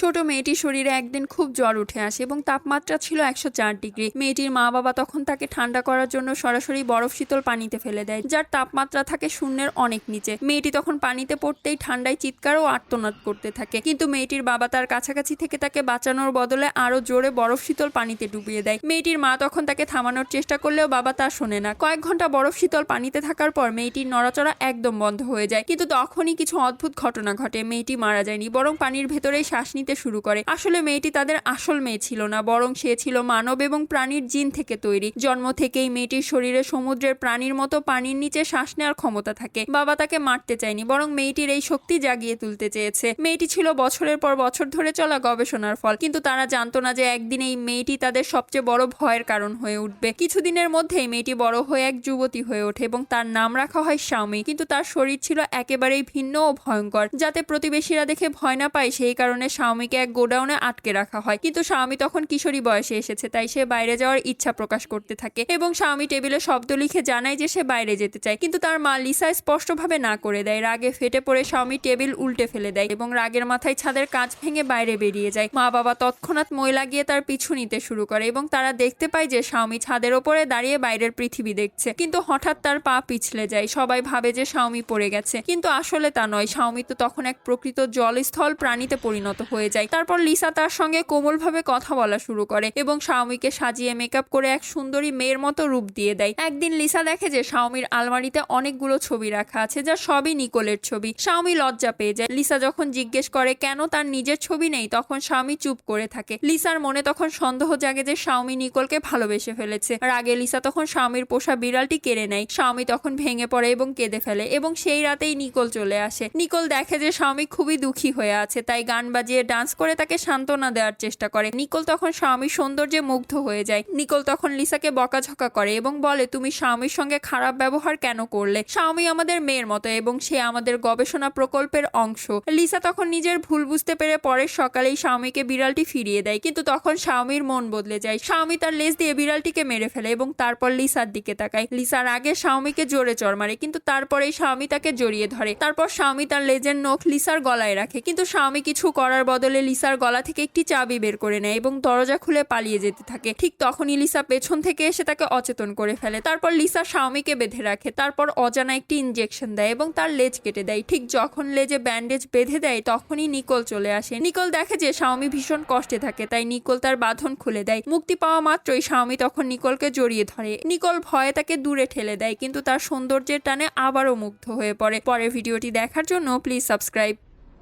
ছোট মেয়েটির শরীরে একদিন খুব জ্বর উঠে আসে এবং তাপমাত্রা ছিল একশো চার ডিগ্রি। মেয়েটির মা বাবা তখন তাকে ঠান্ডা করার জন্য সরাসরি বরফ শীতল পানিতে ফেলে দেয়, যার তাপমাত্রা থাকে শূন্যের অনেক নিচে। মেয়েটি তখন পানিতে পড়তেই ঠান্ডায় চিৎকার ও আর্তনাদ করতে থাকে, কিন্তু মেয়েটির বাবা তার কাছাকাছি থেকে তাকে বাঁচানোর বদলে আরও জোরে বরফ শীতল পানিতে ডুবিয়ে দেয়। মেয়েটির মা তখন তাকে থামানোর চেষ্টা করলেও বাবা তা শোনে না। কয়েক ঘণ্টা বরফ শীতল পানিতে থাকার পর মেয়েটির নড়াচড়া একদম বন্ধ হয়ে যায়, কিন্তু তখনই কিছু অদ্ভুত ঘটনা ঘটে। মেয়েটি মারা যায়নি, বরং পানির ভেতরেই শ্বাস নিতে শুরু করে। আসলে মেয়েটি তাদের আসল মেয়ে ছিল না, বরং সে ছিল মানব এবং প্রাণীর জিন থেকে তৈরি। জন্ম থেকেই মেয়েটির শরীরে সমুদ্রের প্রাণীর মতো পানির নিচে শ্বাস নেওয়ার ক্ষমতা থাকে। বাবা তাকে মারতে চায়নি, বরং মেয়েটির এই শক্তি জাগিয়ে তুলতে চেয়েছে। মেয়েটি ছিল বছরের পর বছর ধরে চলা গবেষণার ফল, কিন্তু তারা জানতো না যে একদিন এই মেয়েটি তাদের সবচেয়ে বড় ভয়ের কারণ হয়ে উঠবে। কিছুদিনের মধ্যেই মেয়েটি বড় হয়ে এক যুবতী হয়ে ওঠে এবং তার নাম রাখা হয় স্বামী কিন্তু তার শরীর ছিল একেবারেই ভিন্ন ও ভয়ঙ্কর। যাতে প্রতিবেশীরা দেখে ভয় না পায়, সেই কারণে স্বামীকে এক গোডাউনে আটকে রাখা হয়। কিন্তু স্বামী তখন কিশোরী বয়সে এসেছে, তাই সে বাইরে যাওয়ার ইচ্ছা প্রকাশ করতে থাকে এবং স্বামী টেবিলে শব্দ লিখে জানায় যে সে বাইরে যেতে চায়। কিন্তু তার মা লিসা স্পষ্টভাবে না করে দেয়। রাগে ফেটে পড়ে স্বামী টেবিল উল্টে ফেলে দেয় এবং রাগের মাথায় ছাদের কাঁচ ভেঙে বাইরে বেরিয়ে যায়। মা বাবা তৎক্ষণাৎ ময়লা গিয়ে তার পিছু নিতে শুরু করে এবং তারা দেখতে পায় যে স্বামী ছাদের ওপরে দাঁড়িয়ে বাইরের পৃথিবী দেখছে। কিন্তু হঠাৎ তার পা পিছলে যায়। সবাই ভাবে যে স্বামী পড়ে গেছে। কিন্তু আসলে তা নয়। স্বামী তো তখন এক প্রকৃত জলস্থল প্রাণীতে পরিণত হয়ে যায়। তারপর লিসা তার সঙ্গে কোমলভাবে কথা বলা শুরু করে এবং স্বামীকে সাজিয়ে মেকআপ করে এক সুন্দরী মেয়ের মতো রূপ দিয়ে দেয়। একদিন লিসা দেখে যে স্বামীর আলমারিতে অনেকগুলো ছবি রাখা আছে, যা সবই নিকোলের ছবি। স্বামী লজ্জা পেয়ে যায়। লিসা যখন জিজ্ঞেস করে, কেন তার নিজের ছবি নেই? তখন স্বামী চুপ করে থাকে। লিসার মনে তখন সন্দেহ জাগে যে স্বামী নিকোলকে ভালোবেসে ফেলেছে। রাগে লিসা তখন স্বামীর পোষা বিড়ালটি কেড়ে নেয়। স্বামী তখন ভেঙে পড়ে এবং কেঁদে ফেলে এবং সেই রাতেই নিকোল চলে আসে। নিকোল দেখে যে স্বামী খুবই দুঃখী হয়ে আছে, তাই গান বাজিয়ে ডান্স করে তাকে সান্ত্বনা দেওয়ার চেষ্টা করে। নিকোল তখন স্বামীর সৌন্দর্যে মুগ্ধ হয়ে যায়। নিকোল তখন লিসাকে বকাঝকা করে এবং বলে, তুমি স্বামীর সঙ্গে খারাপ ব্যবহার কেন করলে? স্বামী আমাদের মেয়ের মতো এবং সে আমাদের গবেষণা প্রকল্পের অংশ। লিসা তখন নিজের ভুল বুঝতে পেরে পরের সকালেই স্বামীকে বিড়ালটি ফিরিয়ে দেয়। কিন্তু তখন স্বামীর মন বদলে যায়। স্বামী তার লেজ দিয়ে বিড়ালটিকে মেরে ফেলে এবং তারপর লিসার দিকে তাকায়। লিসার আগে স্বামীকে জোরে চর মারে, কিন্তু তারপরেই স্বামী তাকে জড়িয়ে ধরে। তারপর স্বামী তার লেজের নখ লিসার গলায় রাখে, কিন্তু স্বামী কিছু করার বদলে লিসার গলা থেকে একটি চাবি বের করে নেয় এবং দরজা খুলে পালিয়ে যেতে থাকে। ঠিক তখনই লিসা পেছন থেকে এসে তাকে অচেতন করে ফেলে। তারপর লিসা স্বামীকে বেঁধে রাখে। তারপর অজানা একটি ইনজেকশন দেয় এবং তার লেজ কেটে দেয়। ঠিক যখন লেজে ব্যান্ডেজ বেঁধে দেয়, তখনই নিকোল চলে আসে। নিকোল দেখে যে স্বামী ভীষণ কষ্টে থাকে, তাই নিকোল তার বাঁধন খুলে দেয়। মুক্তি পাওয়া মাত্রই স্বামী তখন নিকোলকে জড়িয়ে ধরে। নিকোল ভয়ে তাকে দূরে ঠেলে দেয়, কিন্তু তার সৌন্দর্যের টানে আবারও মুগ্ধ হয়ে পড়ে। পরে ভিডিওটি দেখার জন্য প্লিজ সাবস্ক্রাইব